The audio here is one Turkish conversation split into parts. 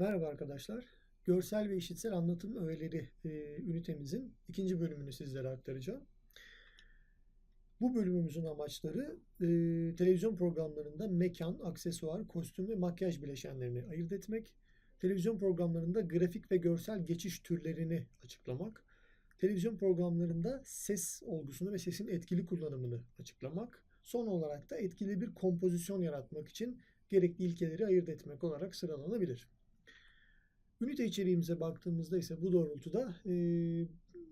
Merhaba arkadaşlar. Görsel ve işitsel anlatım öğeleri e, ünitemizin ikinci bölümünü sizlere aktaracağım. Bu bölümümüzün amaçları e, televizyon programlarında mekan, aksesuar, kostüm ve makyaj bileşenlerini ayırt etmek, televizyon programlarında grafik ve görsel geçiş türlerini açıklamak, televizyon programlarında ses olgusunu ve sesin etkili kullanımını açıklamak, son olarak da etkili bir kompozisyon yaratmak için gerekli ilkeleri ayırt etmek olarak sıralanabilir. Ünite içeriğimize baktığımızda ise bu doğrultuda e,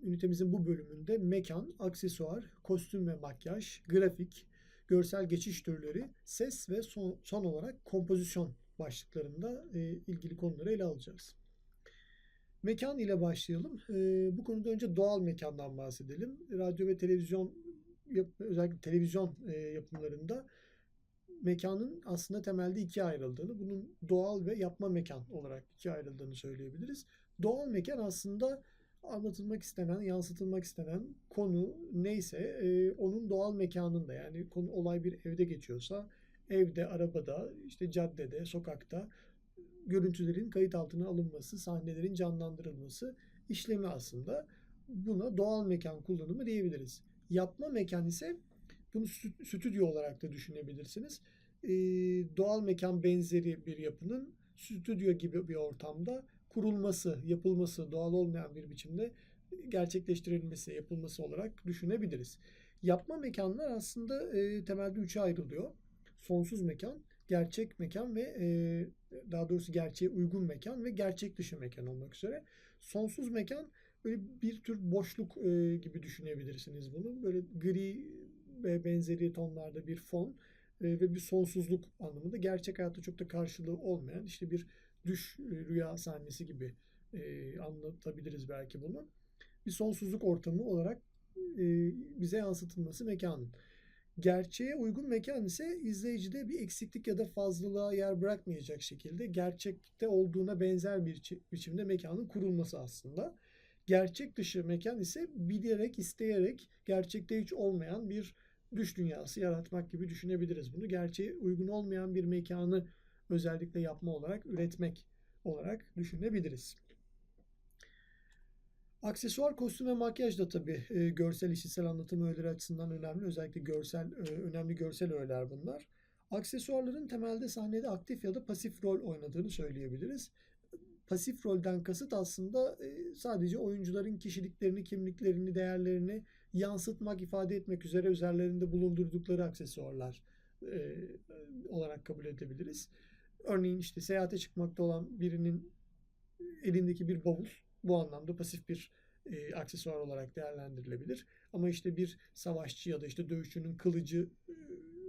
ünitemizin bu bölümünde mekan, aksesuar, kostüm ve makyaj, grafik, görsel geçiş türleri, ses ve son, son olarak kompozisyon başlıklarında e, ilgili konuları ele alacağız. Mekan ile başlayalım. E, bu konuda önce doğal mekandan bahsedelim. Radyo ve televizyon özellikle televizyon e, yapımlarında mekanın aslında temelde ikiye ayrıldığını, bunun doğal ve yapma mekan olarak ikiye ayrıldığını söyleyebiliriz. Doğal mekan aslında anlatılmak istenen, yansıtılmak istenen konu neyse e, onun doğal mekanında yani konu olay bir evde geçiyorsa evde, arabada, işte caddede, sokakta görüntülerin kayıt altına alınması, sahnelerin canlandırılması işlemi aslında buna doğal mekan kullanımı diyebiliriz. Yapma mekan ise bunu stüdyo olarak da düşünebilirsiniz. Doğal mekan benzeri bir yapının stüdyo gibi bir ortamda kurulması, yapılması, doğal olmayan bir biçimde gerçekleştirilmesi, yapılması olarak düşünebiliriz. Yapma mekanlar aslında e, temelde üçe ayrılıyor. Sonsuz mekan, gerçek mekan ve e, daha doğrusu gerçeğe uygun mekan ve gerçek dışı mekan olmak üzere. Sonsuz mekan böyle bir tür boşluk e, gibi düşünebilirsiniz bunu. Böyle gri ve benzeri tonlarda bir fon e, ve bir sonsuzluk anlamında gerçek hayatta çok da karşılığı olmayan işte bir düş e, rüya sahnesi gibi e, anlatabiliriz belki bunu. Bir sonsuzluk ortamı olarak bize yansıtılması mekanın. Gerçeğe uygun mekan ise izleyicide bir eksiklik ya da fazlalığa yer bırakmayacak şekilde gerçekte olduğuna benzer bir biçimde mekanın kurulması aslında. Gerçek dışı mekan ise bilerek, isteyerek gerçekte hiç olmayan bir düş dünyası yaratmak gibi düşünebiliriz bunu. Gerçeğe uygun olmayan bir mekanı özellikle yapma olarak, üretmek olarak düşünebiliriz. Aksesuar, kostüm ve makyaj da tabii e, görsel işitsel anlatım öğeleri açısından önemli. Özellikle görsel e, önemli görsel öğeler bunlar. Aksesuarların temelde sahnede aktif ya da pasif rol oynadığını söyleyebiliriz pasif rolden kasıt aslında e, sadece oyuncuların kişiliklerini, kimliklerini, değerlerini yansıtmak, ifade etmek üzere üzerlerinde bulundurdukları aksesuarlar e, olarak kabul edebiliriz. Örneğin işte seyahate çıkmakta olan birinin elindeki bir bavul bu anlamda pasif bir e, aksesuar olarak değerlendirilebilir. Ama işte bir savaşçı ya da işte dövüşçünün kılıcı e,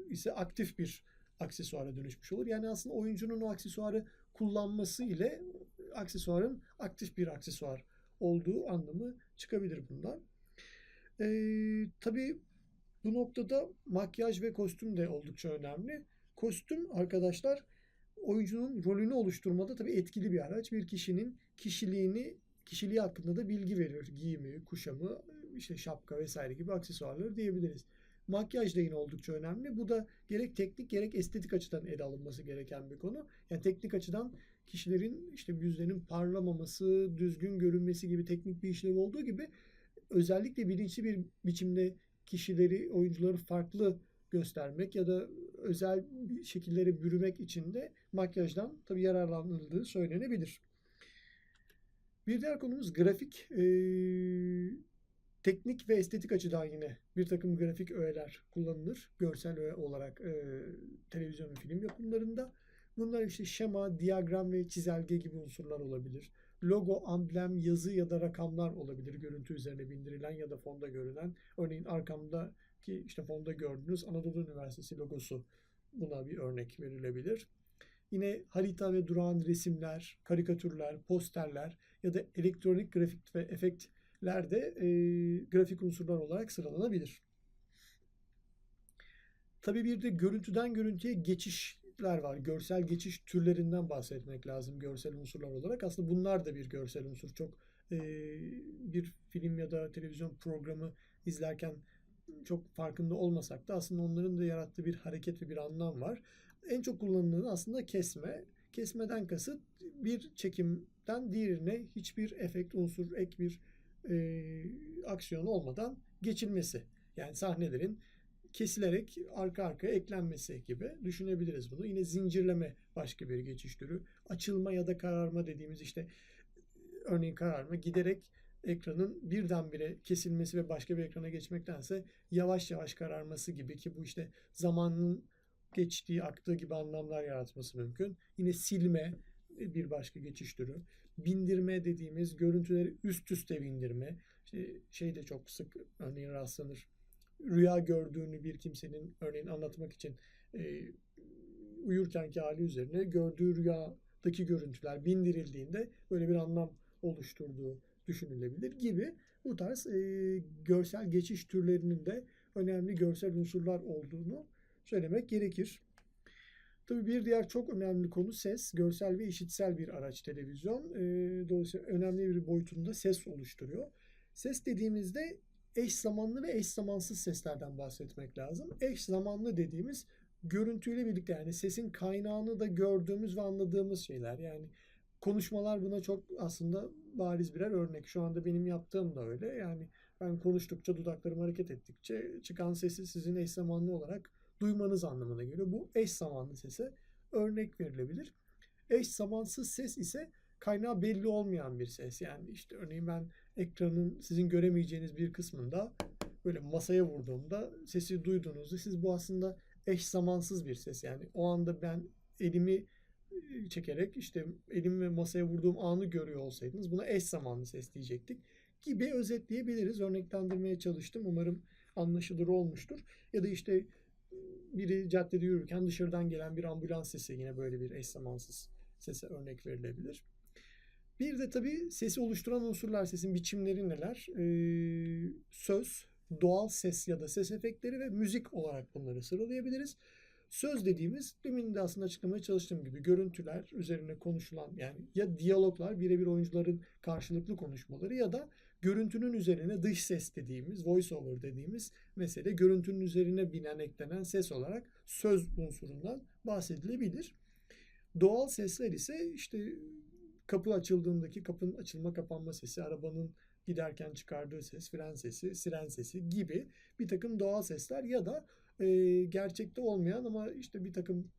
ise aktif bir aksesuara dönüşmüş olur. Yani aslında oyuncunun o aksesuarı kullanması ile aksesuarın aktif bir aksesuar olduğu anlamı çıkabilir bundan. Ee, tabii bu noktada makyaj ve kostüm de oldukça önemli. Kostüm arkadaşlar oyuncunun rolünü oluşturmada tabii etkili bir araç. Bir kişinin kişiliğini kişiliği hakkında da bilgi verir. Giyimi, kuşamı, işte şapka vesaire gibi aksesuarları diyebiliriz. Makyaj da yine oldukça önemli. Bu da gerek teknik gerek estetik açıdan ele alınması gereken bir konu. Yani teknik açıdan kişilerin işte yüzlerinin parlamaması, düzgün görünmesi gibi teknik bir işlev olduğu gibi özellikle bilinçli bir biçimde kişileri, oyuncuları farklı göstermek ya da özel şekillere bürümek için de makyajdan tabii yararlanıldığı söylenebilir. Bir diğer konumuz grafik. Ee, teknik ve estetik açıdan yine bir takım grafik öğeler kullanılır. Görsel öğe olarak e, televizyon ve film yapımlarında. Bunlar işte şema, diyagram ve çizelge gibi unsurlar olabilir. Logo, amblem, yazı ya da rakamlar olabilir. Görüntü üzerine bindirilen ya da fonda görülen. Örneğin arkamdaki işte fonda gördüğünüz Anadolu Üniversitesi logosu buna bir örnek verilebilir. Yine harita ve durağan resimler, karikatürler, posterler ya da elektronik grafik ve efektler de e, grafik unsurlar olarak sıralanabilir. Tabii bir de görüntüden görüntüye geçişler var. Görsel geçiş türlerinden bahsetmek lazım görsel unsurlar olarak. Aslında bunlar da bir görsel unsur. Çok e, bir film ya da televizyon programı izlerken çok farkında olmasak da aslında onların da yarattığı bir hareket ve bir anlam var. En çok kullanılanı aslında kesme. Kesmeden kasıt bir çekimden diğerine hiçbir efekt unsur, ek bir e, aksiyon olmadan geçilmesi. Yani sahnelerin kesilerek arka arkaya eklenmesi gibi düşünebiliriz bunu. Yine zincirleme başka bir geçiş türü. Açılma ya da kararma dediğimiz işte örneğin kararma giderek ekranın birdenbire kesilmesi ve başka bir ekrana geçmektense yavaş yavaş kararması gibi ki bu işte zamanın geçtiği, aktığı gibi anlamlar yaratması mümkün. Yine silme bir başka geçiş türü. Bindirme dediğimiz görüntüleri üst üste bindirme. İşte şey de çok sık örneğin rastlanır. Rüya gördüğünü bir kimsenin örneğin anlatmak için e, uyurkenki hali üzerine gördüğü rüyadaki görüntüler bindirildiğinde böyle bir anlam oluşturduğu düşünülebilir gibi bu tarz e, görsel geçiş türlerinin de önemli görsel unsurlar olduğunu söylemek gerekir. Tabii bir diğer çok önemli konu ses. Görsel ve işitsel bir araç televizyon. E, dolayısıyla önemli bir boyutunda ses oluşturuyor. Ses dediğimizde eş zamanlı ve eş zamansız seslerden bahsetmek lazım. Eş zamanlı dediğimiz görüntüyle birlikte yani sesin kaynağını da gördüğümüz ve anladığımız şeyler. Yani konuşmalar buna çok aslında bariz birer örnek. Şu anda benim yaptığım da öyle. Yani ben konuştukça, dudaklarım hareket ettikçe çıkan sesi sizin eş zamanlı olarak duymanız anlamına geliyor. Bu eş zamanlı sese örnek verilebilir. Eş zamansız ses ise kaynağı belli olmayan bir ses. Yani işte örneğin ben ekranın sizin göremeyeceğiniz bir kısmında böyle masaya vurduğumda sesi duyduğunuzda siz bu aslında eş zamansız bir ses. Yani o anda ben elimi çekerek işte elimi masaya vurduğum anı görüyor olsaydınız buna eş zamanlı ses diyecektik gibi özetleyebiliriz. Örneklendirmeye çalıştım. Umarım anlaşılır olmuştur. Ya da işte biri caddede yürürken dışarıdan gelen bir ambulans sesi yine böyle bir eş zamansız sese örnek verilebilir. Bir de tabii sesi oluşturan unsurlar, sesin biçimleri neler? Ee, söz, doğal ses ya da ses efektleri ve müzik olarak bunları sıralayabiliriz. Söz dediğimiz demin de aslında açıklamaya çalıştığım gibi görüntüler üzerine konuşulan yani ya diyaloglar birebir oyuncuların karşılıklı konuşmaları ya da görüntünün üzerine dış ses dediğimiz voice over dediğimiz mesele görüntünün üzerine binen eklenen ses olarak söz unsurundan bahsedilebilir. Doğal sesler ise işte kapı açıldığındaki kapının açılma kapanma sesi, arabanın giderken çıkardığı ses, fren sesi, siren sesi gibi bir takım doğal sesler ya da e, gerçekte olmayan ama işte bir takım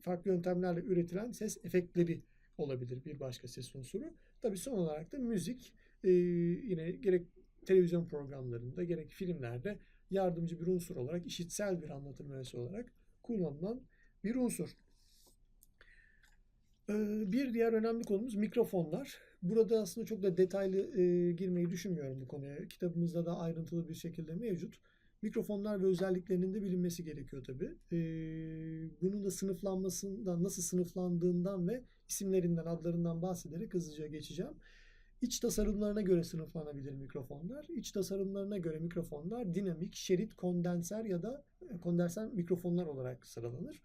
farklı yöntemlerle üretilen ses efektleri olabilir bir başka ses unsuru. Tabii son olarak da müzik e, yine gerek televizyon programlarında gerek filmlerde yardımcı bir unsur olarak işitsel bir anlatım öğesi olarak kullanılan bir unsur. Bir diğer önemli konumuz mikrofonlar. Burada aslında çok da detaylı e, girmeyi düşünmüyorum bu konuya. Kitabımızda da ayrıntılı bir şekilde mevcut. Mikrofonlar ve özelliklerinin de bilinmesi gerekiyor tabii. E, bunun da sınıflanmasından, nasıl sınıflandığından ve isimlerinden, adlarından bahsederek hızlıca geçeceğim. İç tasarımlarına göre sınıflanabilir mikrofonlar. İç tasarımlarına göre mikrofonlar dinamik, şerit, kondenser ya da kondenser mikrofonlar olarak sıralanır.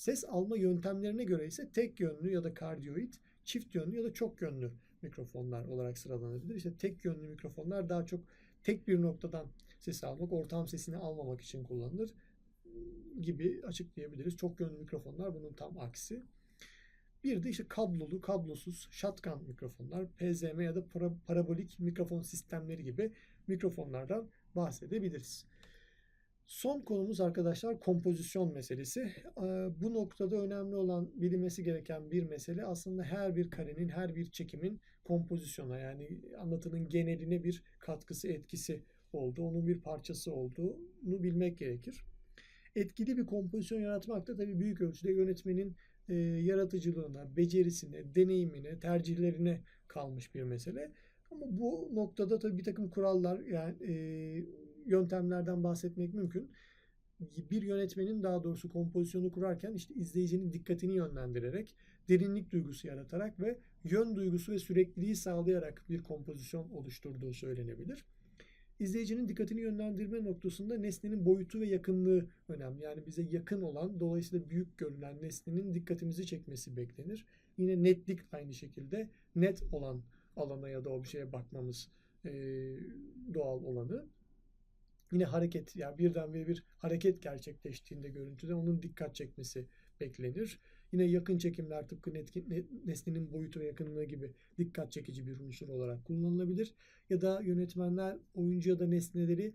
Ses alma yöntemlerine göre ise tek yönlü ya da kardioid, çift yönlü ya da çok yönlü mikrofonlar olarak sıralanabilir. İşte tek yönlü mikrofonlar daha çok tek bir noktadan ses almak, ortam sesini almamak için kullanılır gibi açıklayabiliriz. Çok yönlü mikrofonlar bunun tam aksi. Bir de işte kablolu, kablosuz shotgun mikrofonlar, PZM ya da para, parabolik mikrofon sistemleri gibi mikrofonlardan bahsedebiliriz. Son konumuz arkadaşlar kompozisyon meselesi. Bu noktada önemli olan bilinmesi gereken bir mesele aslında her bir karenin, her bir çekimin kompozisyona yani anlatının geneline bir katkısı, etkisi olduğu, onun bir parçası olduğunu bilmek gerekir. Etkili bir kompozisyon yaratmak da tabii büyük ölçüde yönetmenin e, yaratıcılığına, becerisine, deneyimine, tercihlerine kalmış bir mesele. Ama bu noktada tabii bir takım kurallar yani e, yöntemlerden bahsetmek mümkün. Bir yönetmenin daha doğrusu kompozisyonu kurarken işte izleyicinin dikkatini yönlendirerek, derinlik duygusu yaratarak ve yön duygusu ve sürekliliği sağlayarak bir kompozisyon oluşturduğu söylenebilir. İzleyicinin dikkatini yönlendirme noktasında nesnenin boyutu ve yakınlığı önemli. Yani bize yakın olan, dolayısıyla büyük görülen nesnenin dikkatimizi çekmesi beklenir. Yine netlik aynı şekilde net olan alana ya da objeye bakmamız e, doğal olanı. Yine hareket yani birden ve bir hareket gerçekleştiğinde görüntüde onun dikkat çekmesi beklenir. Yine yakın çekimler tıpkı netkin, ne- nesnenin boyutu ve yakınlığı gibi dikkat çekici bir unsur olarak kullanılabilir. Ya da yönetmenler oyuncu ya da nesneleri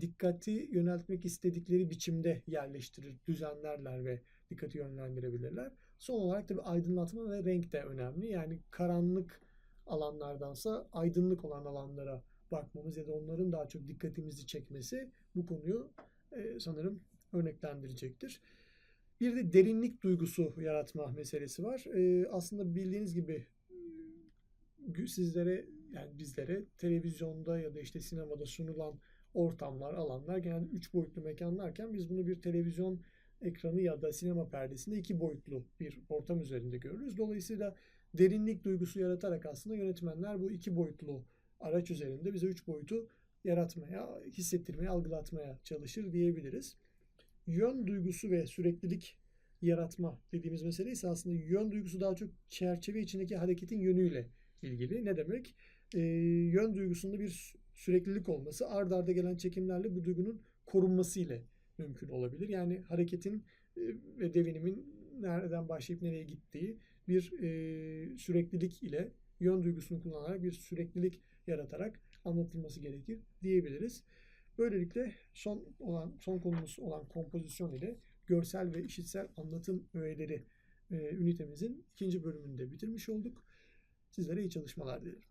dikkati yöneltmek istedikleri biçimde yerleştirir, düzenlerler ve dikkati yönlendirebilirler. Son olarak tabii aydınlatma ve renk de önemli. Yani karanlık alanlardansa aydınlık olan alanlara bakmamız ya da onların daha çok dikkatimizi çekmesi bu konuyu e, sanırım örneklendirecektir. Bir de derinlik duygusu yaratma meselesi var. E, aslında bildiğiniz gibi e, sizlere yani bizlere televizyonda ya da işte sinemada sunulan ortamlar, alanlar genelde üç boyutlu mekanlarken biz bunu bir televizyon ekranı ya da sinema perdesinde iki boyutlu bir ortam üzerinde görürüz. Dolayısıyla derinlik duygusu yaratarak aslında yönetmenler bu iki boyutlu araç üzerinde bize üç boyutu yaratmaya, hissettirmeye, algılatmaya çalışır diyebiliriz. Yön duygusu ve süreklilik yaratma dediğimiz mesele ise aslında yön duygusu daha çok çerçeve içindeki hareketin yönüyle ilgili. Ne demek? Ee, yön duygusunda bir süreklilik olması ard arda gelen çekimlerle bu duygunun korunması ile mümkün olabilir. Yani hareketin e, ve devinimin nereden başlayıp nereye gittiği bir e, süreklilik ile yön duygusunu kullanarak bir süreklilik yaratarak anlatılması gerekir diyebiliriz. Böylelikle son olan son konumuz olan kompozisyon ile görsel ve işitsel anlatım öğeleri e, ünitemizin ikinci bölümünde bitirmiş olduk. Sizlere iyi çalışmalar dilerim.